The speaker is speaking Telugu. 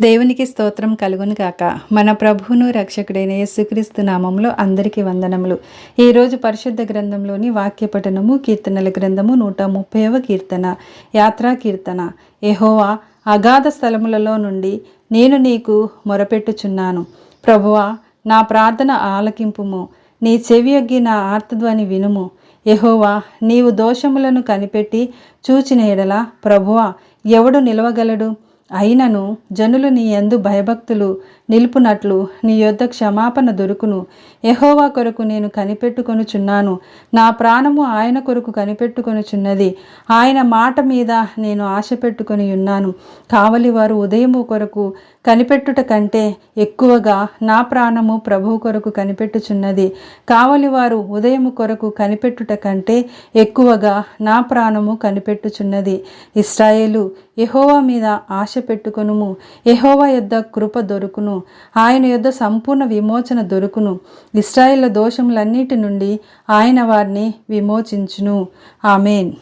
దేవునికి స్తోత్రం కలుగును కాక మన ప్రభువును రక్షకుడైన యేసుక్రీస్తు నామంలో అందరికీ వందనములు. ఈరోజు పరిశుద్ధ గ్రంథంలోని వాక్యపఠనము కీర్తనల గ్రంథము నూట ముప్పైవ కీర్తన యాత్రా కీర్తన. ఎహోవా అగాధ స్థలములలో నుండి నేను నీకు మొరపెట్టుచున్నాను. ప్రభువా నా ప్రార్థన ఆలకింపుము. నీ చెవి అగ్గి నా ఆర్తధ్వని వినుము. ఎహోవా నీవు దోషములను కనిపెట్టి చూచిన ఎడల ప్రభువా ఎవడు నిలవగలడు? అయినను జనులు నీ ఎందు భయభక్తులు నిలుపునట్లు నీ యొద్ద క్షమాపణ దొరుకును. ఎహోవా కొరకు నేను కనిపెట్టుకొనుచున్నాను. నా ప్రాణము ఆయన కొరకు కనిపెట్టుకొనుచున్నది. ఆయన మాట మీద నేను ఆశ పెట్టుకొని ఉన్నాను. కావలి వారు ఉదయము కొరకు కనిపెట్టుట కంటే ఎక్కువగా నా ప్రాణము ప్రభువు కొరకు కనిపెట్టుచున్నది. కావలి వారు ఉదయము కొరకు కనిపెట్టుట కంటే ఎక్కువగా నా ప్రాణము కనిపెట్టుచున్నది. ఇస్రాయేలు ఎహోవా మీద ఆశ ఆశ పెట్టుకొనుము యెహోవా యొద్ద కృప దొరుకును. ఆయన యొద్ద సంపూర్ణ విమోచన దొరుకును. ఇస్రాయేళ్ళ దోషములన్నిటి నుండి ఆయన వారిని విమోచించును. ఆమెన్.